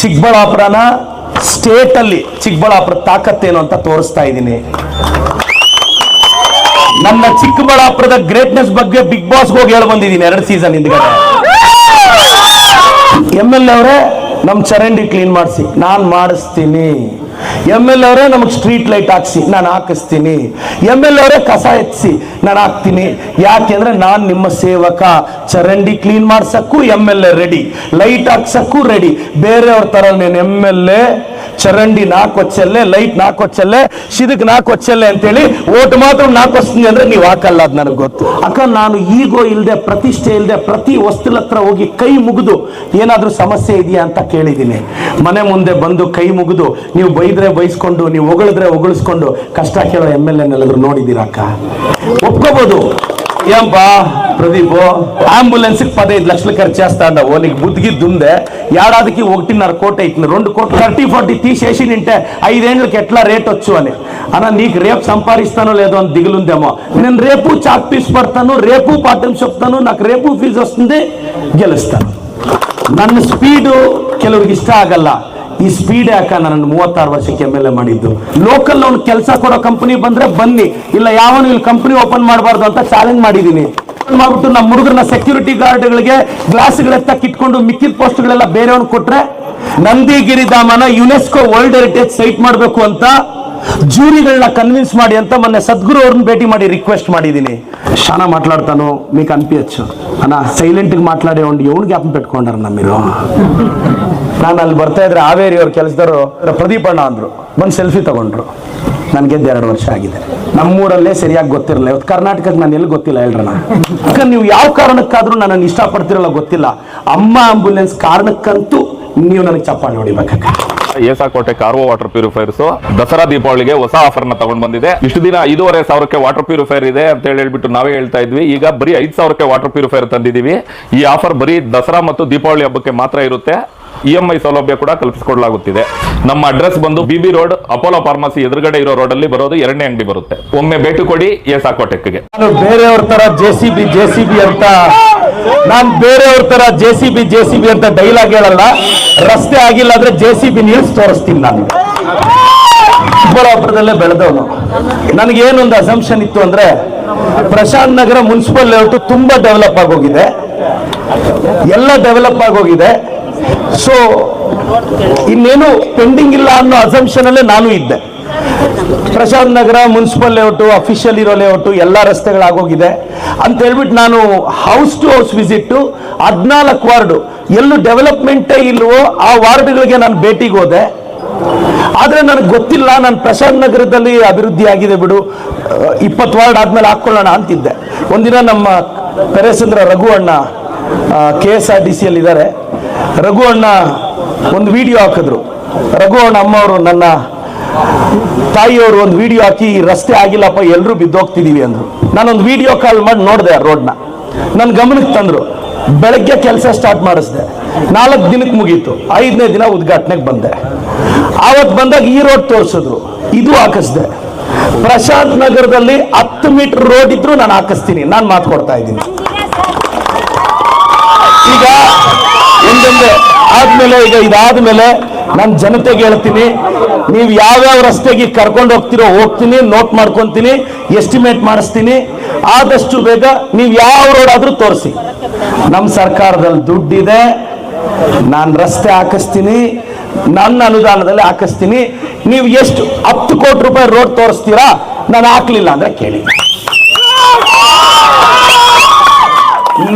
ಚಿಕ್ಕಬಳ್ಳಾಪುರನ state ಅಲ್ಲಿ ಚಿಕ್ಕಬಳ್ಳಾಪುರ ತಾಕತ್ತೇನು ಅಂತ ತೋರಿಸ್ತಾ ಇದ್ದೀನಿ. ನನ್ನ ಚಿಕ್ಕಬಳ್ಳಾಪುರದ ಗ್ರೇಟ್ನೆಸ್ ಬಗ್ಗೆ ಬಿಗ್ ಬಾಸ್ ಹೋಗಿ ಹೇಳಿ ಬಂದಿದ್ದೀನಿ ಎರಡು ಸೀಸನ್ ಹಿಂದ್ಗಡೆ. ಎಂ ಎಲ್ ಎ ಅವರೇ ನಮ್ಮ ಚರಂಡಿ ಕ್ಲೀನ್ ಮಾಡಿಸಿ. ನಾನು ಮಾಡಿಸ್ತೀನಿ. ಎಂ ಎಲ್ ಅವರೇ ನಮಗೆ ಸ್ಟ್ರೀಟ್ ಲೈಟ್ ಹಾಕ್ಸಿ, ನಾನು ಹಾಕಿಸ್ತೀನಿ. ಎಂ ಎಲ್ ಅವರೇ ಕಸ ಎತ್ತಿಸಿ ನಾನು ಹಾಕ್ತೀನಿ. ಯಾಕೆಂದ್ರೆ ನಾನು ನಿಮ್ಮ ಸೇವಕ. ಚರಂಡಿ clean ಮಾಡ್ಸಕ್ಕೂ M L A ready light ಹಾಕ್ಸಕ್ಕೂ ready ಬೇರೆಯವ್ರ ತರ ನೀನು ಎಂ ಎಲ್ ಎ ಚರಂಡಿ ನಾಲ್ಕು ಹೊಚ್ಚಲ್ಲೇ ಲೈಟ್ ನಾಲ್ಕು ಹೊಚ್ಚಲ್ಲೇ ಶಿದಕ್ ನಾಲ್ಕು ಹೊಚ್ಚಲ್ಲೇ ಅಂತೇಳಿ ಓಟ್ ಮಾತ್ರ ನಾಲ್ಕು ಹೊಸ್ತೀನಿ ಅಂದ್ರೆ ನೀವು ಹಾಕಲ್ಲ ಅದು ನನಗೆ ಗೊತ್ತು. ಅಕ್ಕ, ನಾನು ಈಗೋ ಇಲ್ಲದೆ ಪ್ರತಿಷ್ಠೆ ಇಲ್ಲದೆ ಪ್ರತಿ ವಸ್ತುಲ ಹತ್ರ ಹೋಗಿ ಕೈ ಮುಗಿದು ಏನಾದರೂ ಸಮಸ್ಯೆ ಇದೆಯಾ ಅಂತ ಕೇಳಿದೀನಿ ಮನೆ ಮುಂದೆ ಬಂದು ಕೈ ಮುಗಿದು ನೀವು ಬೈದ್ರೆ ಬೈಸ್ಕೊಂಡು, ನೀವು ಹೊಗಳಿದ್ರೆ ಹೊಗಳಿಸ್ಕೊಂಡು, ಕಷ್ಟ ಕೇಳೋ ಎಂ ಎಲ್ ಎನ್ನೆಲ್ಲಾದ್ರೂ ನೋಡಿದ್ದೀರಾ ಅಕ್ಕ? ಒಪ್ಕೋಬೋದು. ಏಂಬಾ ಪ್ರದೀಪು, ಆಂಬುಲೆನ್ಸ್ಗೆ ಪದೈದು ಲಕ್ಷ ಖರ್ಚು ಜಾಸ್ತಿ ಅಂಡವು ಬುದ್ಧಿಗೆ ದುಂದೆ. ఏడాదికి ఒకటిన్నర కోటి అవుతుంది రెండు కోట్లు థర్టీ ఫార్టీ తీసేసి నింటే ఐదేళ్ళకి ఎట్లా రేట్ వచ్చు అని అన్న నీకు రేపు సంపాదిస్తానో లేదో అని దిగులుందేమో నేను రేపు చాక్ పీస్ పడతాను రేపు పాఠం చెప్తాను నాకు రేపు ఫీజు వస్తుంది గెలుస్తాను ನನ್ನ ಸ್ಪೀಡು ಕೆಲವ್ರಿಗೆ ಇಷ್ಟ ಆಗಲ್ಲ ಈ ಸ್ಪೀಡ್ ಯಾಕ ನನ್ನ ಮೂವತ್ತಾರು ವರ್ಷಕ್ಕೆ ಎಮ್ ಎಲ್ ಎ ಮಾಡಿದ್ದು ಲೋಕಲ್ ಅವ್ನು ಕೆಲಸ ಕೊಡೋ ಕಂಪನಿ ಬಂದ್ರೆ ಬನ್ನಿ ಇಲ್ಲ ಯಾವನು ಇಲ್ಲಿ ಕಂಪನಿ ಓಪನ್ ಮಾಡಬಾರ್ದು ಅಂತ ಚಾಲೆಂಜ್ ಮಾಡಿದ್ದೀನಿ ಮಾಡ್ಬಿಟ್ಟು ನಮ್ಮ ಹುಡುಗರನ್ನ ಸೆಕ್ಯೂರಿಟಿ ಗಾರ್ಡ್ಗಳಿಗೆ ತಕ್ಕಿಟ್ಕೊಂಡು ಕಿಟ್ಕೊಂಡು ಮಿಕ್ಕಿದ ಪೋಸ್ಟ್ಗಳೆಲ್ಲ ಬೇರೆಯವ್ರು ಕೊಟ್ರೆ ನಂದಿಗಿರಿಧಾಮನ ಯುನೆಸ್ಕೋ ವರ್ಲ್ಡ್ ಹೆರಿಟೇಜ್ ಸೈಟ್ ಮಾಡಬೇಕು ಅಂತ ಜೂರಿಗಳನ್ನ ಕನ್ವಿನ್ಸ್ ಮಾಡಿ ಅಂತ ಮೊನ್ನೆ ಸದ್ಗುರು ಅವ್ರನ್ನ ಭೇಟಿ ಮಾಡಿ ರಿಕ್ವೆಸ್ಟ್ ಮಾಡಿದ್ದೀನಿ. ಶಾನ మాట్లాడతాను మీకు అనిపించచ్చు అన్న సైలెంట్ గా మాట్లాడే ఉండి ఎవరు జ్ఞాపం పెట్టుకుంటారన్న మీరు ನಾನು ಅಲ್ಲಿ ಬರ್ತಾ ಇದ್ರೆ ಹಾವೇರಿ ಅವ್ರ ಕೆಲಸದವರು ಪ್ರದೀಪ್ ಅಣ್ಣ ಅಂದ್ರು ಬಂದು ಸೆಲ್ಫಿ ತಗೊಂಡ್ರು ನನಗೆ ಎರಡು ವರ್ಷ ಆಗಿದೆ ನಮ್ಮೂರಲ್ಲೇ ಸರಿಯಾಗಿ ಗೊತ್ತಿರಲ್ಲ ಇವತ್ತು ಕರ್ನಾಟಕಕ್ಕೆ ನಾನು ಎಲ್ಲಿ ಗೊತ್ತಿಲ್ಲ ಹೇಳ್ರಣ ಯಾಕಂದ್ರೆ ನೀವು ಯಾವ ಕಾರಣಕ್ಕಾದ್ರೂ ನನ್ನನ್ನು ಇಷ್ಟಪಡ್ತಿರಲ್ಲ ಗೊತ್ತಿಲ್ಲ ಅಮ್ಮ ಆಂಬುಲೆನ್ಸ್ ಕಾರಣಕ್ಕಂತೂ ನೀವು ನನಗೆ ಚಪ್ಪಾಳೆ ಹೊಡಿಬೇಕಕ್ಕ ಏಸಾಕೋಟೆ ಕಾರ್ವೋ ವಾಟರ್ ಪ್ಯೂರಿಫೈರ್ಸ್ ದಸರಾ ದೀಪಾವಳಿಗೆ ಹೊಸ ಆಫರ್ನ ತಗೊಂಡ್ ಬಂದಿದೆ. ಇಷ್ಟು ದಿನ ಐದೂವರೆ ಸಾವಿರಕ್ಕೆ ವಾಟರ್ ಪ್ಯೂರಿಫೈರ್ ಇದೆ ಅಂತ ಹೇಳಿ ಹೇಳ್ಬಿಟ್ಟು ನಾವೇ ಹೇಳ್ತಾ ಇದ್ವಿ. ಈಗ ಬರೀ ಐದ್ ಸಾವಿರಕ್ಕೆ ವಾಟರ್ ಪ್ಯೂರಿಫೈರ್ ತಂದಿದೀವಿ. ಈ ಆಫರ್ ಬರೀ ದಸರಾ ಮತ್ತು ದೀಪಾವಳಿ ಹಬ್ಬಕ್ಕೆ ಮಾತ್ರ ಇರುತ್ತೆ. ಇ ಎಂ ಐ ಸೌಲಭ್ಯ ಕೂಡ ಕಲ್ಪಿಸಿಕೊಡಲಾಗುತ್ತಿದೆ. ನಮ್ಮ ಅಡ್ರೆಸ್ ಬಂದು ಬಿಬಿ ರೋಡ್, ಅಪೋಲೋ ಫಾರ್ಮಸಿ ಎದುರುಗಡೆ ಇರೋ ರೋಡ್ ಅಲ್ಲಿ ಬರೋದು ಎರಡನೇ ಅಂಗಡಿ ಬರುತ್ತೆ. ಒಮ್ಮೆ ಭೇಟಿ ಕೊಡಿ ಎಸ್ ನಾನು ಬೇರೆಯವ್ರ ತರ J C B, J C B ಅಂತ ನಾನು ಬೇರೆಯವ್ರ ತರ J C B, J C B ಅಂತ ಡೈಲಾಗ್ ಹೇಳಲ್ಲ. ರಸ್ತೆ ಆಗಿಲ್ಲ ಅಂದ್ರೆ ಜೆ ಸಿ ಬಿ ತೋರಿಸ್ತೀನಿ ನಾನು. ಚಿಕ್ಕಬಳ್ಳಾಪುರದಲ್ಲೇ ಬೆಳೆದವನು. ನನಗೇನೊಂದು ಅಸಂಪ್ಷನ್ ಇತ್ತು ಅಂದ್ರೆ, ಪ್ರಶಾಂತ್ ನಗರ ಮುನ್ಸಿಪಲ್ ಲೇಔಟ್ ತುಂಬಾ ಡೆವಲಪ್ ಆಗೋಗಿದೆ. ಎಲ್ಲ ಡೆವಲಪ್ ಆಗೋಗಿದೆ. ಸೊ ಇನ್ನೇನು ಪೆಂಡಿಂಗ್ ಇಲ್ಲ ಅನ್ನೋ ಅಸಂಪ್ಷನ್ ಅಲ್ಲೇ ನಾನು ಇದ್ದೆ. Prashant Nagar municipal layout official ಇರೋ ಲೇಔಟು ಎಲ್ಲ ರಸ್ತೆಗಳಾಗೋಗಿದೆ. ಅಂತ ಹೇಳ್ಬಿಟ್ಟು ನಾನು ಹೌಸ್ ಟು ಹೌಸ್ ವಿಸಿಟ್ಟು ಹದಿನಾಲ್ಕು ವಾರ್ಡು, ಎಲ್ಲೂ ಡೆವಲಪ್ಮೆಂಟೇ ಇಲ್ವೋ ಆ ವಾರ್ಡ್ಗಳಿಗೆ ನಾನು ಭೇಟಿಗೆ ಹೋದೆ. ಆದರೆ ನನಗೆ ಗೊತ್ತಿಲ್ಲ, ನಾನು ಪ್ರಶಾಂತ್ ನಗರದಲ್ಲಿ ಅಭಿವೃದ್ಧಿ ಆಗಿದೆ ಬಿಡು ಇಪ್ಪತ್ತು ವಾರ್ಡ್ ಆದ್ಮೇಲೆ ಹಾಕ್ಕೊಳ್ಳೋಣ ಅಂತಿದ್ದೆ. ಒಂದಿನ ನಮ್ಮ ಪೆರೇಸಂದ್ರ ರಘು ಅಣ್ಣ K S R D C ಅಲ್ಲಿ ಇದ್ದಾರೆ ರಘು ಅಣ್ಣ ಒಂದು ವಿಡಿಯೋ ಹಾಕಿದ್ರು. ರಘು ಅಣ್ಣ ಅಮ್ಮವರು ನನ್ನ ತಾಯಿಯವರು ಒಂದು ವಿಡಿಯೋ ಹಾಕಿ ಈ ರಸ್ತೆ ಆಗಿಲ್ಲಪ್ಪ ಎಲ್ಲರೂ ಬಿದ್ದೋಗ್ತಿದೀವಿ ಅಂದ್ರು. ನಾನೊಂದು ವಿಡಿಯೋ ಕಾಲ್ ಮಾಡಿ ನೋಡಿದೆ ಆ ರೋಡ್ನ ನನ್ನ ಗಮನಕ್ಕೆ ತಂದ್ರು. ಬೆಳಗ್ಗೆ ಕೆಲಸ ಸ್ಟಾರ್ಟ್ ಮಾಡಿಸ್ದೆ. ನಾಲ್ಕು ದಿನಕ್ಕೆ ಮುಗೀತು. ಐದನೇ ದಿನ ಉದ್ಘಾಟನೆಗೆ ಬಂದೆ. ಆವತ್ತು ಬಂದಾಗ ಈ ರೋಡ್ ತೋರಿಸಿದ್ರು. ಇದು ಹಾಕಿಸ್ದೆ. ಪ್ರಶಾಂತ್ ನಗರದಲ್ಲಿ ಹತ್ತು ಮೀಟರ್ ರೋಡ್ ಇದ್ರು ನಾನು ಹಾಕಿಸ್ತೀನಿ. ನಾನು ಮಾತು ಕೊಡ್ತಾ ಇದ್ದೀನಿ. ಈಗ ಒಂದೊಂದೇ ಆದ್ಮೇಲೆ ಈಗ ಇದಾದ್ಮೇಲೆ ನಾನು ಜನತೆಗೆ ಹೇಳ್ತೀನಿ, ನೀವು ಯಾವ್ಯಾವ ರಸ್ತೆಗೆ ಕರ್ಕೊಂಡು ಹೋಗ್ತಿರೋ ಹೋಗ್ತೀನಿ ನೋಟ್ ಮಾಡ್ಕೊತೀನಿ ಎಸ್ಟಿಮೇಟ್ ಮಾಡಿಸ್ತೀನಿ. ಆದಷ್ಟು ಬೇಗ ನೀವು ಯಾವ ರೋಡ್ ಆದ್ರೂ ತೋರಿಸಿ. ನಮ್ಮ ಸರ್ಕಾರದಲ್ಲಿ ದುಡ್ಡಿದೆ, ನಾನು ರಸ್ತೆ ಹಾಕಿಸ್ತೀನಿ, ನನ್ನ ಅನುದಾನದಲ್ಲಿ ಹಾಕಿಸ್ತೀನಿ. ನೀವು ಎಷ್ಟು ಹತ್ತು ಕೋಟಿ ರೂಪಾಯಿ ರೋಡ್ ತೋರಿಸ್ತೀರಾ, ನಾನು ಹಾಕ್ಲಿಲ್ಲ ಅಂದ್ರೆ ಕೇಳಿ.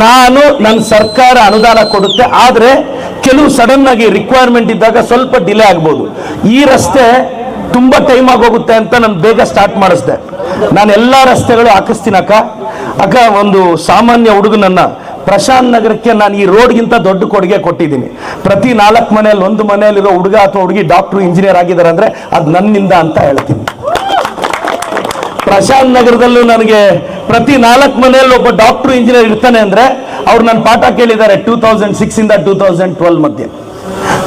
ನಾನು ನನ್ನ ಸರ್ಕಾರ ಅನುದಾನ ಕೊಡುತ್ತೆ, ಆದರೆ ಕೆಲವು ಸಡನ್ ಆಗಿ ರಿಕ್ವೈರ್ಮೆಂಟ್ ಇದ್ದಾಗ ಸ್ವಲ್ಪ ಡಿಲೇ ಆಗ್ಬೋದು. ಈ ರಸ್ತೆ ತುಂಬ ಟೈಮ್ ಆಗೋಗುತ್ತೆ ಅಂತ ನಾನು ಬೇಗ ಸ್ಟಾರ್ಟ್ ಮಾಡಿಸ್ದೆ. ನಾನು ಎಲ್ಲ ರಸ್ತೆಗಳು ಹಾಕಿಸ್ತೀನಿ ಅಕ್ಕ ಅಕ್ಕ ಒಂದು ಸಾಮಾನ್ಯ ಹುಡುಗನನ್ನ ಪ್ರಶಾಂತ್ ನಗರಕ್ಕೆ ನಾನು ಈ ರೋಡ್ಗಿಂತ ದೊಡ್ಡ ಕೊಡುಗೆ ಕೊಟ್ಟಿದ್ದೀನಿ. ಪ್ರತಿ ನಾಲ್ಕು ಮನೆಯಲ್ಲಿ ಒಂದು ಮನೆಯಲ್ಲಿರೋ ಹುಡುಗ ಅಥವಾ ಹುಡುಗಿ ಡಾಕ್ಟ್ರು ಇಂಜಿನಿಯರ್ ಆಗಿದ್ದಾರೆ ಅಂದರೆ ಅದು ನನ್ನಿಂದ ಅಂತ ಹೇಳ್ತೀನಿ. ಪ್ರಶಾಂತ್ ನಗರದಲ್ಲೂ ನನಗೆ ಪ್ರತಿ ನಾಲ್ಕು ಮನೆಯಲ್ಲಿ ಒಬ್ಬ ಡಾಕ್ಟರ್ ಇಂಜಿನಿಯರ್ ಇರ್ತಾನೆ ಅಂದ್ರೆ ಅವ್ರು ನನ್ನ ಪಾಠ ಕೇಳಿದ್ದಾರೆ ಟೂ ತೌಸಂಡ್ ಇಂದ ಟೂ ತೌಸಂಡ್ ಟ್ವೆಲ್ ಮಧ್ಯೆ.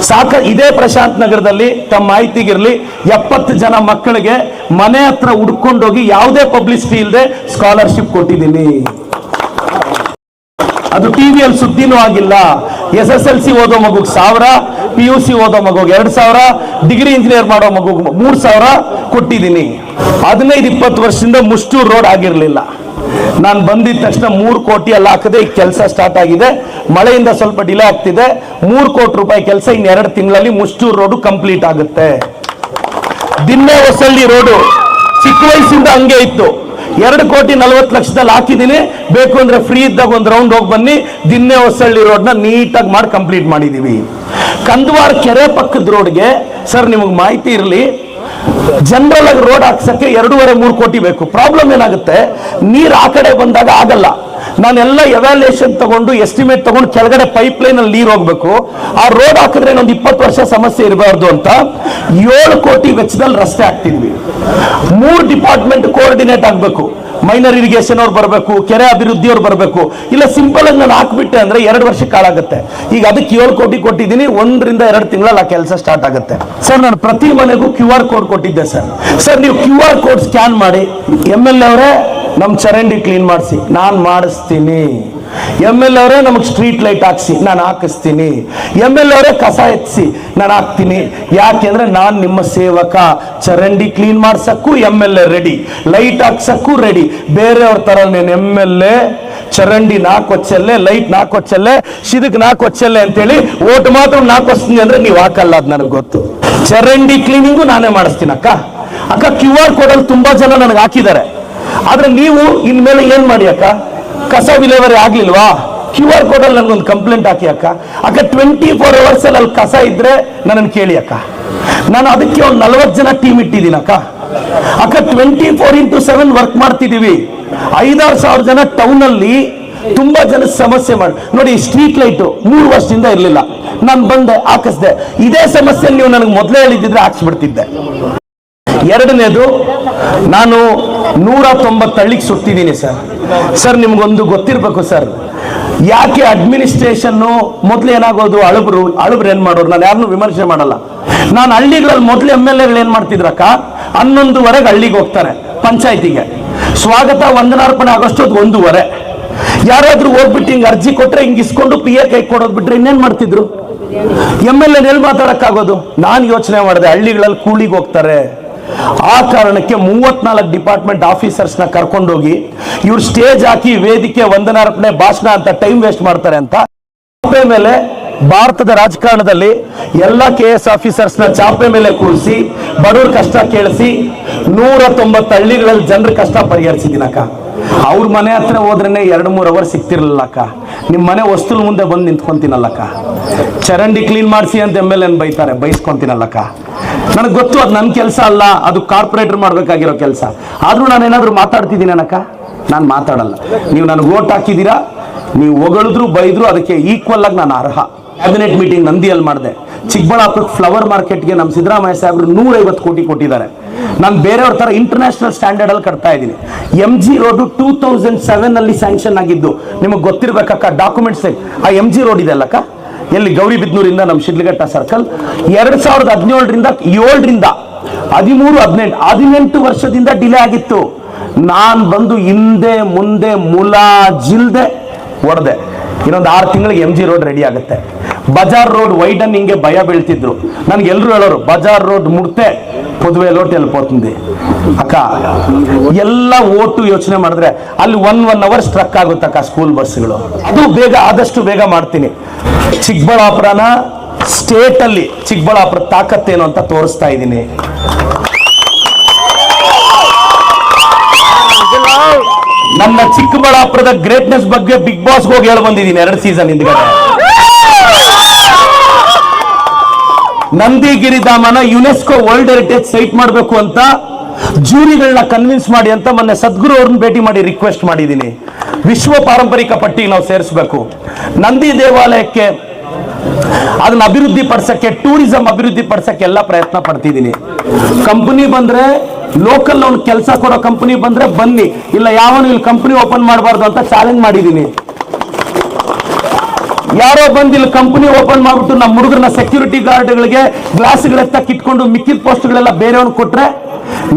ಸಾಕ, ಇದೇ ಪ್ರಶಾಂತ್ ನಗರದಲ್ಲಿ ತಮ್ಮ ಮಾಹಿತಿಗಿರಲಿ, ಎಪ್ಪತ್ತು ಜನ ಮಕ್ಕಳಿಗೆ ಮನೆ ಹತ್ರ ಹುಡ್ಕೊಂಡೋಗಿ ಯಾವುದೇ ಪಬ್ಲಿಸಿಟಿ ಇಲ್ಲದೆ ಸ್ಕಾಲರ್ಶಿಪ್ ಕೊಟ್ಟಿದ್ದೀನಿ. ಅದು ಟಿವಿಯಲ್ಲಿ ಸುದ್ದಿನೂ ಆಗಿಲ್ಲ. ಎಸ್ ಎಸ್ ಎಲ್ ಸಿ ಓದೋ ಮಗುಗೆ ಸಾವಿರ ಪಿ ಯು ಸಿ ಓದೋ ಮಗುಗೆ ಎರಡು ಸಾವಿರ, ಡಿಗ್ರಿ ಇಂಜಿನಿಯರ್ ಮಾಡೋ ಮಗುಗೆ ಮೂರು ಸಾವಿರ ಕೊಟ್ಟಿದ್ದೀನಿ. ಹದಿನೈದು, ಇಪ್ಪತ್ತು ವರ್ಷದಿಂದ ಮುಷ್ಟೂರು ರೋಡ್ ಆಗಿರಲಿಲ್ಲ. ನಾನು ಬಂದಿದ ತಕ್ಷಣ ಮೂರು ಕೋಟಿ ಎಲ್ಲ ಹಾಕದೆ ಈ ಕೆಲಸ ಸ್ಟಾರ್ಟ್ ಆಗಿದೆ. ಮಳೆಯಿಂದ ಸ್ವಲ್ಪ ಡಿಲೇ ಆಗ್ತಿದೆ. ಮೂರು ಕೋಟಿ ರೂಪಾಯಿ ಕೆಲಸ ಇನ್ನು ಎರಡು ತಿಂಗಳಲ್ಲಿ ಮುಷ್ಟೂರು ರೋಡ್ ಕಂಪ್ಲೀಟ್ ಆಗುತ್ತೆ. ದಿನ್ನೆ ಹೊಸಳ್ಳಿ ರೋಡು ಚಿಕ್ಕ ವಯಸ್ಸಿಂದ ಹಂಗೆ ಇತ್ತು. ಎರಡು ಕೋಟಿ ನಲವತ್ತು ಲಕ್ಷದಲ್ಲಿ ಹಾಕಿದ್ದೀನಿ. ಬೇಕು ಅಂದ್ರೆ ಫ್ರೀ ಇದ್ದಾಗ ಒಂದು ರೌಂಡ್ ಹೋಗಿ ಬನ್ನಿ. ದಿನ್ನೆ ಹೊಸಳ್ಳಿ ರೋಡ್ನ ನೀಟಾಗಿ ಮಾಡಿ ಕಂಪ್ಲೀಟ್ ಮಾಡಿದೀವಿ. ಕಂದವಾರ ಕೆರೆ ಪಕ್ಕದ ರೋಡ್ಗೆ, ಸರ್, ನಿಮಗೆ ಮಾಹಿತಿ ಇರಲಿ ಜನರಲ್ ಆಗಿ ರೋಡ್ ಹಾಕ್ಸಕ್ಕೆ ಎರಡೂವರೆ, ಮೂರು ಕೋಟಿ ಬೇಕು. ಪ್ರಾಬ್ಲಮ್ ಏನಾಗುತ್ತೆ? ನೀರು ಆ ಕಡೆ ಬಂದಾಗ ಆಗಲ್ಲ. ನಾನೆಲ್ಲ ಎವ್ಯಾಲ್ಯೂಯೇಷನ್ ತಗೊಂಡು ಎಸ್ಟಿಮೇಟ್ ತಗೊಂಡು ಕೆಳಗಡೆ ಪೈಪ್ ಲೈನ್ ಅಲ್ಲಿ ನೀರು ಹೋಗ್ಬೇಕು. ಆ ರೋಡ್ ಹಾಕಿದ್ರೆ ಒಂದು ಇಪ್ಪತ್ತು ವರ್ಷ ಸಮಸ್ಯೆ ಇರಬಾರ್ದು ಅಂತ ಏಳು ಕೋಟಿ ವೆಚ್ಚದಲ್ಲಿ ರಸ್ತೆ ಹಾಕ್ತಿದ್ವಿ. ಮೂರು ಡಿಪಾರ್ಟ್ಮೆಂಟ್ ಕೋಆರ್ಡಿನೇಟ್ ಆಗಬೇಕು. ಮೈನರ್ ಇರಿಗೇಷನ್ ಅವ್ರು ಬರಬೇಕು, ಕೆರೆ ಅಭಿವೃದ್ಧಿ ಅವ್ರು ಬರಬೇಕು. ಇಲ್ಲ ಸಿಂಪಲ್ ಆಗಿ ನಾನು ಹಾಕ್ಬಿಟ್ಟೆ ಅಂದ್ರೆ ಎರಡು ವರ್ಷ ಕಾಳಾಗುತ್ತೆ ಈಗ ಅದಕ್ಕೆ ಏಳು ಕೋಟಿ ಕೊಟ್ಟಿದ್ದೀನಿ, ಒಂದರಿಂದ ಎರಡು ತಿಂಗಳಲ್ಲಿ ಆ ಕೆಲಸ ಸ್ಟಾರ್ಟ್ ಆಗುತ್ತೆ. ಸರ್, ನಾನು ಪ್ರತಿ ಮನೆಗೂ ಕ್ಯೂ ಆರ್ ಕೋಡ್ ಕೊಟ್ಟಿದ್ದೆ ಸರ್. ಸರ್, ನೀವು ಕ್ಯೂ ಆರ್ ಕೋಡ್ ಸ್ಕ್ಯಾನ್ ಮಾಡಿ ಎಂ ಎಲ್ ಎ ಅವರೇ ನಮ್ಮ ಚರಂಡಿ ಕ್ಲೀನ್ ಮಾಡಿಸಿ, ನಾನು ಮಾಡಿಸ್ತೀನಿ. ಎಂ ಎಲ್ ಅವರೇ ನಮಗೆ ಸ್ಟ್ರೀಟ್ ಲೈಟ್ ಹಾಕ್ಸಿ, ನಾನು ಹಾಕಿಸ್ತೀನಿ. ಎಂ ಎಲ್ ಅವರೇ ಕಸ ಎತ್ತಿಸಿ ನಾನು ಹಾಕ್ತೀನಿ. ಯಾಕೆಂದ್ರೆ ನಾನು ನಿಮ್ಮ ಸೇವಕ. ಚರಂಡಿ clean ಮಾಡ್ಸಕ್ಕೂ M L A ready light ಹಾಕ್ಸಕ್ಕೂ ready ಬೇರೆಯವ್ರ ತರ ನೀನು ಎಂ ಎಲ್ ಎ ಚರಂಡಿ ನಾಲ್ಕು ಹೊಚ್ಚಲ್ಲೇ ಲೈಟ್ ನಾಲ್ಕು ಹೊಚ್ಚಲ್ಲೇ, ಸಿದಕ್ ನಾಲ್ಕು ಹೊಚ್ಚಲ್ಲೇ ಅಂತೇಳಿ ಓಟ್ ಮಾತ್ರ ನಾಲ್ಕು ಹೊಸ್ತೀನಿ ಅಂದ್ರೆ ನೀವು ಹಾಕಲ್ಲ ಅದು ನನಗೆ ಗೊತ್ತು. ಚರಂಡಿ ಕ್ಲೀನಿಂಗು ನಾನೇ ಮಾಡಿಸ್ತೀನಿ ಅಕ್ಕ. ಅಕ್ಕ ಕ್ಯೂ ಆರ್ ಕೋಡಲ್ಲಿ ತುಂಬಾ ಜನ ನನಗೆ ಹಾಕಿದ್ದಾರೆ. ಆದ್ರೆ ನೀವು ಇನ್ಮೇಲೆ ಏನ್ ಮಾಡಿ ಅಕ್ಕ? ಕಸ ವಿಲೇವರಿ ಆಗ್ಲಿಲ್ವಾ? ಕ್ಯೂ ಆರ್ ಕೋಡ್ ಅಲ್ಲಿ ನನಗೊಂದು ಕಂಪ್ಲೇಂಟ್ ಹಾಕಿ ಅಕ್ಕ. ಅಕ್ಕ ಟ್ವೆಂಟಿ ಫೋರ್ ಅವರ್ಸ್ ಅಲ್ಲಿ ಕಸ ಇದ್ರೆ ನನ್ನನ್ನು ಕೇಳಿ ಅಕ್ಕ. ನಾನು ಅದಕ್ಕೆ ಒಂದು ನಲವತ್ತು ಜನ ಟೀಮ್ ಇಟ್ಟಿದ್ದೀನಿ ಅಕ್ಕ. ಅಕ್ಕ twenty four into seven work ಮಾಡ್ತಿದ್ದೀವಿ. ಐದಾರು ಸಾವಿರ ಜನ ಟೌನ್ ಅಲ್ಲಿ ತುಂಬಾ ಜನ ಸಮಸ್ಯೆ ಮಾಡಿ ನೋಡಿ ಸ್ಟ್ರೀಟ್ ಲೈಟ್ ಮೂರು ವರ್ಷದಿಂದ ಇರಲಿಲ್ಲ. ನಾನು ಬಂದೆ, ಹಾಕಿಸ್ದೆ. ಇದೇ ಸಮಸ್ಯೆ ನೀವು ನನಗೆ ಮೊದಲೇ ಹೇಳಿದ್ರೆ ಹಾಕ್ಸ್ಬಿಡ್ತಿದ್ದೆ. ಎರಡನೇದು, ನಾನು ನೂರ ತೊಂಬತ್ತಳ್ಳಿಗೆ ಸುತ್ತಿದ್ದೀನಿ, ಸರ್. ಸರ್, ನಿಮ್ಗೊಂದು ಗೊತ್ತಿರಬೇಕು, ಸರ್. ಯಾಕೆ ಅಡ್ಮಿನಿಸ್ಟ್ರೇಷನ್ನು ಮೊದಲು ಏನಾಗೋದು, ಅಳಬ್ರು ಅಳಬ್ರು ಏನು ಮಾಡೋರು? ನಾನು ಯಾರನ್ನೂ ವಿಮರ್ಶೆ ಮಾಡಲ್ಲ. ನಾನು ಹಳ್ಳಿಗಳಲ್ಲಿ ಮೊದಲು ಎಂ ಎಲ್ ಎಗಳು ಏನು ಮಾಡ್ತಿದ್ರಕ್ಕ? ಹನ್ನೊಂದುವರೆಗೆ ಹಳ್ಳಿಗೆ ಹೋಗ್ತಾರೆ, ಪಂಚಾಯತಿಗೆ. ಸ್ವಾಗತ ವಂದನಾರ್ಪಣೆ ಆಗೋಷ್ಟೊತ್ತು ಒಂದೂವರೆ. ಯಾರಾದರೂ ಹೋಗ್ಬಿಟ್ಟು ಹಿಂಗೆ ಅರ್ಜಿ ಕೊಟ್ಟರೆ ಹಿಂಗೆ ಇಸ್ಕೊಂಡು ಪಿ ಎ ಕೈ ಕೊಡೋದು ಬಿಟ್ಟರೆ ಇನ್ನೇನು ಮಾಡ್ತಿದ್ರು? ಎಂ ಎಲ್ ಎಲ್ಲಿ ಮಾತಾಡೋಕ್ಕಾಗೋದು? ನಾನು ಯೋಚನೆ ಮಾಡಿದೆ, ಹಳ್ಳಿಗಳಲ್ಲಿ ಕೂಲಿಗೆ ಹೋಗ್ತಾರೆ. ಆ ಕಾರಣಕ್ಕೆ ಮೂವತ್ನಾಲ್ಕು ಡಿಪಾರ್ಟ್ಮೆಂಟ್ ಆಫೀಸರ್ಸ್ನ ಕರ್ಕೊಂಡೋಗಿ ಇವ್ರು ಸ್ಟೇಜ್ ಹಾಕಿ ವೇದಿಕೆ ವಂದನಾರ್ಪಣೆ, ಭಾಷಣ ಅಂತ ಟೈಮ್ ವೇಸ್ಟ್ ಮಾಡ್ತಾರೆ ಅಂತ. ಚಾಪೆ ಮೇಲೆ ಭಾರತದ ರಾಜಕಾರಣದಲ್ಲಿ ಎಲ್ಲ ಕೆ ಎಸ್ ಆಫೀಸರ್ಸ್ನ ಚಾಪೆ ಮೇಲೆ ಕೂರಿಸಿ, ಬಡವ್ರ ಕಷ್ಟ ಕೇಳಿಸಿ, ನೂರ ತೊಂಬತ್ತು ಹಳ್ಳಿಗಳಲ್ಲಿ ಜನರ ಕಷ್ಟ ಪರಿಹರಿಸಿದ್ದೀನಕ್ಕ. ಅವ್ರ ಮನೆ ಹತ್ರ ಹೋದ್ರೆ ಎರಡು ಮೂರು ಅವರ್ ಸಿಕ್ತಿರ್ಲಿಲ್ಲಕ್ಕ ನಿಮ್ಮ ಮನೆ ವಸ್ತುಲ್ ಮುಂದೆ ಬಂದು ನಿಂತ್ಕೊಂತೀನಲ್ಲಕ್ಕ ಚರಂಡಿ ಕ್ಲೀನ್ ಮಾಡಿಸಿ ಅಂತ ಎಂ ಎಲ್ ಎನ್ ಬೈತಾರೆ ಬೈಸ್ಕೊಂತೀನಲ್ಲಕ್ಕ ನನಗೆ ಗೊತ್ತು ಅದು ನನ್ನ ಕೆಲಸ ಅಲ್ಲ, ಅದು ಕಾರ್ಪೊರೇಟರ್ ಮಾಡ್ಬೇಕಾಗಿರೋ ಕೆಲಸ. ಆದ್ರೂ ನಾನು ಏನಾದರೂ ಅನಕ್ಕ. ನಾನು ಮಾತಾಡಲ್ಲ. ನೀವು ನನಗೆ ಓಟ್ ಹಾಕಿದ್ದೀರಾ, ನೀವು ಹೊಗಳಿದ್ರು ಬೈದ್ರು ಅದಕ್ಕೆ ಈಕ್ವಲ್ ಆಗಿ ನಾನು ಅರ್ಹ. ಕ್ಯಾಬಿನೆಟ್ ಮೀಟಿಂಗ್ ನಂದಿಯಲ್ಲಿ ಮಾಡಿದೆ. ಚಿಕ್ಕಬಳ್ಳಾಪುರಕ್ಕೆ ಫ್ಲವರ್ ಮಾರ್ಕೆಟ್ಗೆ ನಮ್ಮ ಸಿದ್ದರಾಮಯ್ಯ ಸಾಹೇಬರು ನೂರೈವತ್ತು ಕೋಟಿ ಕೊಟ್ಟಿದ್ದಾರೆ. ನಾನು ಬೇರೆಯವ್ರ ಥರ ಇಂಟರ್ನ್ಯಾಷನಲ್ ಸ್ಟ್ಯಾಂಡರ್ಡ್ ಅಲ್ಲಿ ಕಟ್ತಾ ಇದ್ದೀನಿ. M G road two thousand seven ಅಲ್ಲಿ ಸ್ಯಾಂಕ್ಷನ್ ಆಗಿದ್ದು, ನಿಮಗೆ ಗೊತ್ತಿರ್ಬೇಕಕ್ಕ ಡಾಕ್ಯುಮೆಂಟ್ಸ್ ಆ ಎಂ ಜಿ ರೋಡ್ ಇದೆ ಅಲ್ಲಕ್ಕ? ಎಲ್ಲಿ ಗೌರಿಬಿದ್ನೂರಿಂದ ನಮ್ಮ ಶಿಡ್ಲಘಟ್ಟ ಸರ್ಕಲ್ ಎರಡ್ ಸಾವಿರದ ಹದಿನೇಳರಿಂದ, ಏಳರಿಂದ, ಹದಿಮೂರು, ಹದಿನೆಂಟು ಹದಿನೆಂಟು ವರ್ಷದಿಂದ ಡಿಲೇ ಆಗಿತ್ತು. ನಾನ್ ಬಂದು ಹಿಂದೆ, ಮುಂದೆ, ಮುಲಾಜಿಲ್ದೆ ಹೊಡೆದೆ ಇನ್ನೊಂದು ಆರು ತಿಂಗಳಿಗೆ ಎಂ ಜಿ ರೋಡ್ ರೆಡಿ ಆಗುತ್ತೆ. ಬಜಾರ್ ರೋಡ್ ವೈಡನ್ ಹಿಂಗೆ ಭಯ ಬೀಳ್ತಿದ್ರು. ನನ್ಗೆ ಎಲ್ಲರೂ ಹೇಳೋರು, ಬಜಾರ್ ರೋಡ್ ಮುಡ್ತೆ ಪೊದುವೆ ಲೋಟ್ ಎಲ್ಪೋతుంది ಅಕ್ಕ, ಎಲ್ಲ ಓಟು ಯೋಚನೆ ಮಾಡಿದ್ರೆ ಅಲ್ಲಿ ಒನ್ ಒನ್ ಅವರ್ ಸ್ಟ್ರಕ್ ಆಗುತ್ತಕ್ಕ ಸ್ಕೂಲ್ ಬಸ್ಗಳು ಅದು ಬೇಗ, ಆದಷ್ಟು ಬೇಗ ಮಾಡ್ತೀನಿ. ಚಿಕ್ಕಬಳ್ಳಾಪುರನ ಸ್ಟೇಟ್ ಅಲ್ಲಿ ಚಿಕ್ಕಬಳ್ಳಾಪುರ ತಾಕತ್ತೇನು ಅಂತ ತೋರಿಸ್ತಾ ಇದ್ದೀನಿ. ನನ್ನ ಚಿಕ್ಕಬಳ್ಳಾಪುರದ ಗ್ರೇಟ್ನೆಸ್ ಬಗ್ಗೆ ಬಿಗ್ ಬಾಸ್ ಹೋಗಿ ಹೇಳಿ ಬಂದಿದ್ದೀನಿ, ಎರಡು ಸೀಸನ್ ಹಿಂದ್ಗಡೆ. ನಂದಿಗಿರಿ ಧಾಮನ ಯುನೆಸ್ಕೋ ವರ್ಲ್ಡ್ ಹೆರಿಟೇಜ್ ಸೈಟ್ ಮಾಡಬೇಕು ಅಂತ ಜೂರಿಗಳನ್ನ ಕನ್ವಿನ್ಸ್ ಮಾಡಿ ಅಂತ ಮೊನ್ನೆ ಸದ್ಗುರು ಅವ್ರನ್ನ ಭೇಟಿ ಮಾಡಿ ರಿಕ್ವೆಸ್ಟ್ ಮಾಡಿದ್ದೀನಿ. ವಿಶ್ವ ಪಾರಂಪರಿಕ ಪಟ್ಟಿಗೆ ನಾವು ಸೇರಿಸಬೇಕು. ನಂದಿ ದೇವಾಲಯಕ್ಕೆ ಅದನ್ನ ಅಭಿವೃದ್ಧಿ ಪಡಿಸಕ್ಕೆ ಟೂರಿಸಂ ಅಭಿವೃದ್ಧಿ ಪಡಿಸಕ್ಕೆ ಎಲ್ಲ ಪ್ರಯತ್ನ ಪಡ್ತಿದ್ದೀನಿ. ಕಂಪನಿ ಬಂದ್ರೆ ಲೋಕಲ್ ಅವ್ನ ಕೆಲಸ ಕೊಡೋ ಕಂಪನಿ ಬಂದ್ರೆ ಬನ್ನಿ. ಇಲ್ಲ ಯಾವನು ಇಲ್ಲಿ ಕಂಪನಿ ಓಪನ್ ಮಾಡಬಾರ್ದು ಅಂತ ಚಾಲೆಂಜ್ ಮಾಡಿದ್ದೀನಿ. ಯಾರೋ ಬಂದು ಇಲ್ಲಿ ಕಂಪನಿ ಓಪನ್ ಮಾಡ್ಬಿಟ್ಟು ನಮ್ಮ ಹುಡುಗರನ್ನ ಸೆಕ್ಯೂರಿಟಿ ಗಾರ್ಡ್ಗಳಿಗೆ ಗ್ಲಾಸ್ಗಳ ಕಿಟ್ಕೊಂಡು ಮಿಕ್ಕಿದ ಪೋಸ್ಟ್ಗಳೆಲ್ಲ ಬೇರೆಯವ್ನು ಕೊಟ್ರೆ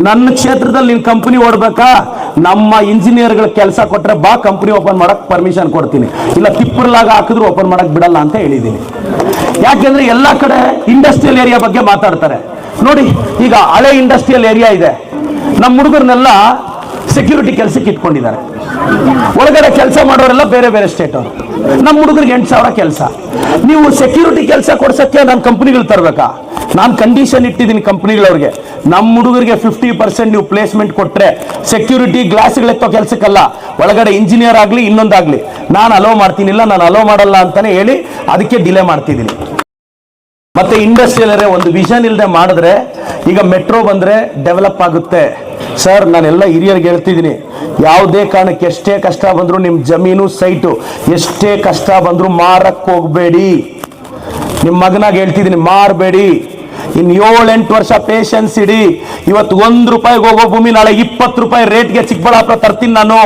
ನನ್ನ ಕ್ಷೇತ್ರದಲ್ಲಿ ನೀನು ಕಂಪನಿ ಓಡ್ಬೇಕಾ? ನಮ್ಮ ಇಂಜಿನಿಯರ್ಗಳ ಕೆಲಸ ಕೊಟ್ರೆ ಬಾ ಕಂಪನಿ ಓಪನ್ ಮಾಡಕ್ ಪರ್ಮಿಷನ್ ಕೊಡ್ತೀನಿ. ಇಲ್ಲ, ತಿಪ್ಪರ್ಲಾಗ ಹಾಕಿದ್ರು ಓಪನ್ ಮಾಡಕ್ ಬಿಡಲ್ಲ ಅಂತ ಹೇಳಿದ್ದೀನಿ ಯಾಕೆಂದ್ರೆ ಎಲ್ಲ ಕಡೆ ಇಂಡಸ್ಟ್ರಿಯಲ್ ಏರಿಯಾ ಬಗ್ಗೆ ಮಾತಾಡ್ತಾರೆ. ನೋಡಿ, ಈಗ ಹಳೆ ಇಂಡಸ್ಟ್ರಿಯಲ್ ಏರಿಯಾ ಇದೆ. ನಮ್ಮ ಹುಡುಗರನ್ನೆಲ್ಲ ಸೆಕ್ಯೂರಿಟಿ ಕೆಲಸಕ್ಕೆ ಇಟ್ಕೊಂಡಿದ್ದಾರೆ. ಒಳಗಡೆ ಕೆಲಸ ಮಾಡೋರೆಲ್ಲ ಬೇರೆ ಬೇರೆ ಸ್ಟೇಟ್ ಅವರು. ನಮ್ಮ ಹುಡುಗರಿಗೆ ಎಂಟು ಸಾವಿರ ಕೆಲಸ. ನೀವು ಸೆಕ್ಯೂರಿಟಿ ಕೆಲಸ ಕೊಡ್ಸಕ್ಕೆ ನಾನು ಕಂಪ್ನಿಗಳು ತರಬೇಕಾ? ನಾನು ಕಂಡೀಷನ್ ಇಟ್ಟಿದ್ದೀನಿ ಕಂಪ್ನಿಗಳವ್ರಿಗೆ ನಮ್ಮ ಹುಡುಗರಿಗೆ ಫಿಫ್ಟಿ ಪರ್ಸೆಂಟ್ ನೀವು ಪ್ಲೇಸ್ಮೆಂಟ್ ಕೊಟ್ಟರೆ ಸೆಕ್ಯೂರಿಟಿ ಗ್ಲಾಸ್ಗಳೆತ್ತೋ ಕೆಲಸಕ್ಕಲ್ಲ. ಒಳಗಡೆ ಇಂಜಿನಿಯರ್ ಆಗಲಿ, ಇನ್ನೊಂದಾಗ್ಲಿ. ನಾನು ಅಲೋ ಮಾಡ್ತೀನಿಲ್ಲ ನಾನು ಅಲೋ ಮಾಡಲ್ಲ ಅಂತಲೇ ಹೇಳಿ ಅದಕ್ಕೆ ಡಿಲೇ ಮಾಡ್ತಿದ್ದೀನಿ. ಮತ್ತೆ ಇಂಡಸ್ಟ್ರಿಯಲ್ ಒಂದು ವಿಷನ್ ಇಲ್ಲದೆ ಮಾಡಿದ್ರೆ ಈಗ ಮೆಟ್ರೋ ಬಂದ್ರೆ ಡೆವಲಪ್ ಆಗುತ್ತೆ. ಸರ್ ನಾನೆಲ್ಲ ಹಿರಿಯರಿಗೆ ಹೇಳ್ತಿದ್ದೀನಿ, ಯಾವುದೇ ಕಾರಣಕ್ಕೆ ಎಷ್ಟೇ ಕಷ್ಟ ಬಂದರೂ ನಿಮ್ಮ ಜಮೀನು ಸೈಟು, ಎಷ್ಟೇ ಕಷ್ಟ ಬಂದರೂ ಮಾರಕ್ಕೆ ಹೋಗಬೇಡಿ. ನಿಮ್ಮ ಮಗನಾಗ ಹೇಳ್ತಿದ್ದೀನಿ, ಮಾರಬೇಡಿ. ಇನ್ನು ಏಳೆಂಟು ವರ್ಷ ಪೇಷನ್ಸ್ ಇಡಿ. ಇವತ್ತು ಒಂದು ರೂಪಾಯಿಗೆ ಹೋಗೋ ಭೂಮಿ ನಾಳೆ ಇಪ್ಪತ್ತು ರೂಪಾಯಿ ರೇಟ್ಗೆ ಚಿಕ್ಕಬಳ್ಳಾಪುರ ತರ್ತೀನಿ ನಾನು.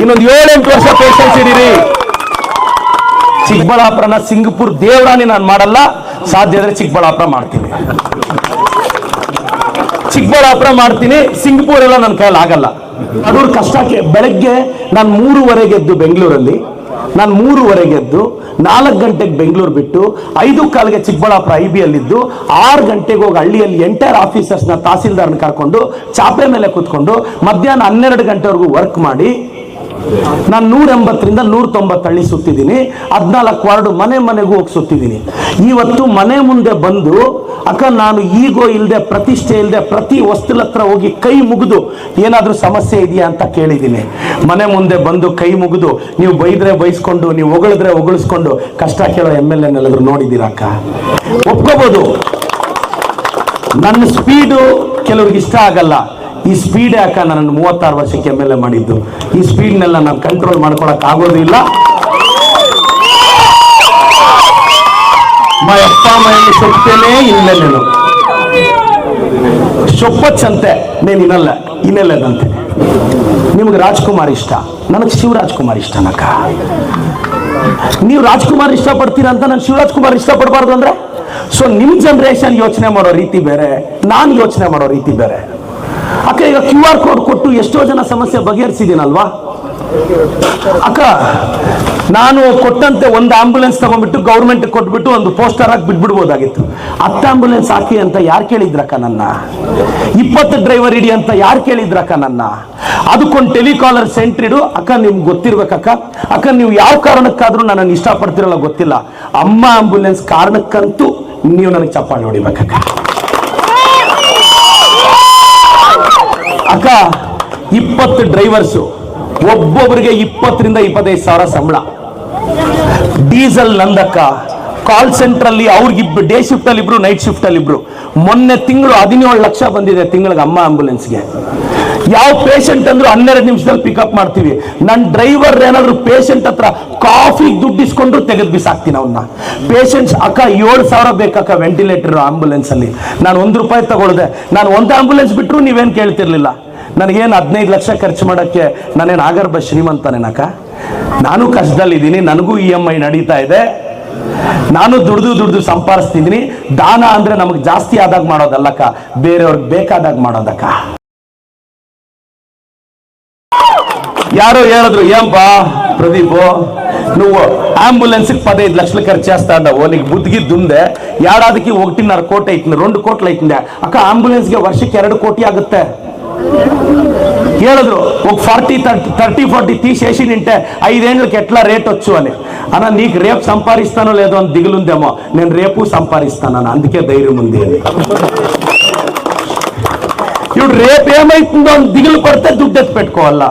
ಇನ್ನೊಂದು ಏಳೆಂಟು ವರ್ಷ ಪೇಷನ್ಸ್ ಇಡೀರಿ. ಚಿಕ್ಕಬಳ್ಳಾಪುರನ ಸಿಂಗಪುರ್ ದೇವರಾಣಿ ನಾನು ಮಾಡಲ್ಲ, ಸಾಧ್ಯ ಆದರೆ ಚಿಕ್ಕಬಳ್ಳಾಪುರ ಮಾಡ್ತೀನಿ. ಚಿಕ್ಕಬಳ್ಳಾಪುರ ಮಾಡ್ತೀನಿ ಸಿಂಗಪುರ್ ಎಲ್ಲ ನನ್ನ ಕೈಯಲ್ಲಿ ಆಗಲ್ಲ. ಅದ್ರ ಕಷ್ಟಕ್ಕೆ ಬೆಳಗ್ಗೆ ನಾನು ಮೂರುವರೆಗೆ ಎದ್ದು ಬೆಂಗಳೂರಲ್ಲಿ, ನಾನು ಮೂರುವರೆಗೆ ಎದ್ದು ನಾಲ್ಕು ಗಂಟೆಗೆ ಬೆಂಗಳೂರು ಬಿಟ್ಟು ಐದು ಕಾಲಿಗೆ ಚಿಕ್ಕಬಳ್ಳಾಪುರ ಐ ಬಿ ಅಲ್ಲಿದ್ದು ಆರು ಗಂಟೆಗೆ ಹೋಗಿ ಹಳ್ಳಿಯಲ್ಲಿ ಎಂಟೈರ್ ಆಫೀಸರ್ಸ್ನ ತಹಸೀಲ್ದಾರ್ನ ಕರ್ಕೊಂಡು ಚಾಪೆ ಮೇಲೆ ಕೂತ್ಕೊಂಡು ಮಧ್ಯಾಹ್ನ ಹನ್ನೆರಡು ಗಂಟೆವರೆಗೂ ವರ್ಕ್ ಮಾಡಿ ನಾನು ನೂರ ಎಂಬತ್ತರಿಂದ ನೂರ ತೊಂಬತ್ತು ಹಳ್ಳಿ ಸುತ್ತಿದ್ದೀನಿ, ಹದಿನಾಲ್ಕು ವಾರ್ಡು ಮನೆ ಮನೆಗೂ ಹೋಗಿ ಸುತ್ತಿದ್ದೀನಿ. ಇವತ್ತು ಮನೆ ಮುಂದೆ ಬಂದು, ಅಕ್ಕ, ನಾನು ಈಗೋ ಇಲ್ಲದೆ ಪ್ರತಿಷ್ಠೆ ಇಲ್ಲದೆ ಪ್ರತಿ ವಸ್ತುಲ ಹತ್ರ ಹೋಗಿ ಕೈ ಮುಗಿದು ಏನಾದರೂ ಸಮಸ್ಯೆ ಇದೆಯಾ ಅಂತ ಕೇಳಿದ್ದೀನಿ. ಮನೆ ಮುಂದೆ ಬಂದು ಕೈ ಮುಗಿದು, ನೀವು ಬೈದ್ರೆ ಬೈಸ್ಕೊಂಡು, ನೀವು ಹೊಗಳಿದ್ರೆ ಹೊಗಳಿಸ್ಕೊಂಡು, ಕಷ್ಟ ಕೇಳೋ ಎಂ ಎಲ್ ಎನ್ನೆಲ್ಲಾದ್ರೂ ನೋಡಿದ್ದೀರಾ ಅಕ್ಕ? ಒಪ್ಕೋಬೋದು. ನನ್ನ ಸ್ಪೀಡು ಕೆಲವ್ರಿಗೆ ಇಷ್ಟ ಆಗಲ್ಲ. ಈ ಸ್ಪೀಡ್ ಯಾಕೆ ನನ್ನ ಮೂವತ್ತಾರು ವರ್ಷಕ್ಕೆ ಎಂ ಎಲ್ ಎ ಮಾಡಿದ್ದು? ಈ ಸ್ಪೀಡ್ನೆಲ್ಲ ನಾನು ಕಂಟ್ರೋಲ್ ಮಾಡ್ಕೊಳಕ್ ಆಗೋದಿಲ್ಲ. ಅಪ್ಪ ಮನೆಯಲ್ಲಿ ಸೊಪ್ಪೇನೆ ಇಲ್ಲ ನೀನು. ಸೊಪ್ಪಚ್ಚಂತೆ ನೀನು ಇನ್ನಲ್ಲ, ಇನ್ನೆಲ್ಲದಂತೆ. ನಿಮ್ಗೆ ರಾಜ್ಕುಮಾರ್ ಇಷ್ಟ? ನನಗೆ ಶಿವರಾಜ್ಕುಮಾರ್ ಇಷ್ಟ ನಕ್ಕ ನೀವು ರಾಜ್ಕುಮಾರ್ ಇಷ್ಟಪಡ್ತೀರಾ ಅಂತ ನಾನು ಶಿವರಾಜ್ಕುಮಾರ್ ಇಷ್ಟಪಡಬಾರ್ದು ಅಂದ್ರೆ? ಸೊ ನಿಮ್ಮ ಜನರೇಷನ್ ಯೋಚನೆ ಮಾಡೋ ರೀತಿ ಬೇರೆ, ನಾನು ಯೋಚನೆ ಮಾಡೋ ರೀತಿ ಬೇರೆ. ಅಕ್ಕ, ಈಗ ಕ್ಯೂ ಆರ್ ಕೋಡ್ ಕೊಟ್ಟು ಎಷ್ಟೋ ಜನ ಸಮಸ್ಯೆ ಬಗೆಹರಿಸಿದ್ದೀನಲ್ವಾ? ಅಕ್ಕ, ನಾನು ಕೊಟ್ಟಂತೆ ಒಂದು ಆಂಬುಲೆನ್ಸ್ ತಗೊಂಡ್ಬಿಟ್ಟು ಗೌರ್ಮೆಂಟ್ ಕೊಟ್ಬಿಟ್ಟು ಒಂದು ಪೋಸ್ಟರ್ ಹಾಕಿ ಬಿಟ್ಬಿಡ್ಬೋದಾಗಿತ್ತು. ಹತ್ತು ಆಂಬುಲೆನ್ಸ್ ಹಾಕಿ ಅಂತ ಯಾರು ಕೇಳಿದ್ರಕ್ಕ ನನ್ನ? ಇಪ್ಪತ್ತು ಡ್ರೈವರ್ ಇಡಿ ಅಂತ ಯಾರು ಕೇಳಿದ್ರಕ್ಕ ನನ್ನ? ಅದಕ್ಕೊಂದು ಟೆಲಿಕಾಲರ್ ಸೆಂಟ್ರ್ ಇಡು. ಅಕ್ಕ, ನಿಮ್ಗೆ ಗೊತ್ತಿರ್ಬೇಕಕ್ಕ. ಅಕ್ಕ, ನೀವು ಯಾವ ಕಾರಣಕ್ಕಾದ್ರೂ ನನ್ನನ್ನು ಇಷ್ಟಪಡ್ತಿರಲ್ಲ ಗೊತ್ತಿಲ್ಲ. ಅಮ್ಮ ಆಂಬುಲೆನ್ಸ್ ಕಾರಣಕ್ಕಂತೂ ನೀವು ನನಗೆ ಚಪ್ಪಾಳೆ ಹೊಡಿಬೇಕಕ್ಕ. ಅಕ್ಕ, ಇಪ್ಪತ್ತು ಡ್ರೈವರ್ಸು ಒಬ್ಬೊಬ್ಬರಿಗೆ ಇಪ್ಪತ್ತರಿಂದ ಇಪ್ಪತ್ತೈದು ಸಾವಿರ ಸಂಬಳ. ಡೀಸೆಲ್ ನಂದಕ್ಕ ಕಾಲ್ ಸೆಂಟರ್ ಅಲ್ಲಿ ಅವ್ರಿಗಿಬ್ರು ಡೇ ಶಿಫ್ಟ್ ಅಲ್ಲಿ ಇಬ್ರು ನೈಟ್ ಶಿಫ್ಟ್ ಅಲ್ಲಿ ಇಬ್ರು. ಮೊನ್ನೆ ತಿಂಗಳು ಹದಿನೇಳು ಲಕ್ಷ ಬಂದಿದೆ ತಿಂಗಳಿಗೆ ಅಮ್ಮ ಆಂಬುಲೆನ್ಸ್ಗೆ ಯಾವ ಪೇಷಂಟ್ ಅಂದ್ರೂ ಹನ್ನೆರಡು ನಿಮಿಷದಲ್ಲಿ ಪಿಕಪ್ ಮಾಡ್ತೀವಿ. ನನ್ನ ಡ್ರೈವರ್ ಏನಾದ್ರು ಪೇಷಂಟ್ ಹತ್ರ ಕಾಫಿ ದುಡ್ಡು ಇಸ್ಕೊಂಡ್ರು ತೆಗೆದು ಬಿಸಾಕ್ತೀನಿ ಅವನ್ನ ಪೇಷಂಟ್ಸ್ ಅಕ್ಕ, ಏಳು ಸಾವಿರ ಬೇಕಕ್ಕ ವೆಂಟಿಲೇಟರ್ ಆಂಬುಲೆನ್ಸ್ ಅಲ್ಲಿ. ನಾನು ಒಂದು ರೂಪಾಯಿ ತಗೊಳ್ದೆ. ನಾನು ಒಂದು ಆಂಬುಲೆನ್ಸ್ ಬಿಟ್ಟರು ನೀವೇನು ಕೇಳ್ತಿರ್ಲಿಲ್ಲ. ನನಗೇನು ಹದಿನೈದು ಲಕ್ಷ ಖರ್ಚು ಮಾಡೋಕ್ಕೆ ನಾನೇನು ಆಗರ್ಭ ಶ್ರೀಮಂತನೇನಕ್ಕ ನಾನು ಕಷ್ಟದಲ್ಲಿದ್ದೀನಿ, ನನಗೂ ಇ ಎಂ ಐ ನಡೀತಾ ಇದೆ. ನಾನು ದುಡ್ದು ದುಡ್ದು ಸಂಪಾದಿಸ್ತಿದ್ದೀನಿ. ದಾನ ಅಂದರೆ ನಮಗೆ ಜಾಸ್ತಿ ಆದಾಗ ಮಾಡೋದಲ್ಲಕ್ಕ ಬೇರೆಯವ್ರಿಗೆ ಬೇಕಾದಾಗ ಮಾಡೋದಕ್ಕ? ಯಾರೋ ಹೇಳಿದ್ರು, ಏಂಪಾ ಪ್ರದೀಪು, నువ్వు ಪದೈದು ಲಕ್ಷ ಖರ್ಚು ఖర్చు చేస్తా అన్నావు నీకు ದುಂದೆ. ಯಾರಾದಕ್ಕೆ ಹೋಗ್ತೀನಿ ఒకటిన్నర ಕೋಟಿ అవుతుంది ರೆಂಡು కోట్లు అవుతుంది ಅಕ್ಕ, ಆಂಬುಲೆನ್ಸ್ಗೆ ವರ್ಷಕ್ಕೆ ಎರಡು ಕೋಟಿ ಆಗುತ್ತೆ. ಹೇಳಿದ್ರು ఒక ఫార్టీ థర్టీ ఫార్టీ తీసేసి నింటే ఐదేళ్ళకి ఎట్లా రేట్ వచ్చు అని అన్న నీకు రేపు సంపాదిస్తానో లేదో అని దిగులుందేమో నేను రేపు సంపాదిస్తాను అందుకే ధైర్యం ఉంది అని ఇప్పుడు రేపు ఏమైతుందో అని దిగులు పడితే దుడ్డు ఎత్తి పెట్టుకోవాలా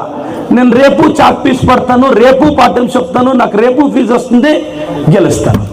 నేను రేపు చాక్ పీస్ పడతాను రేపు పాఠం చెప్తాను నాకు రేపు ఫీజు వస్తుంది గెలుస్తాను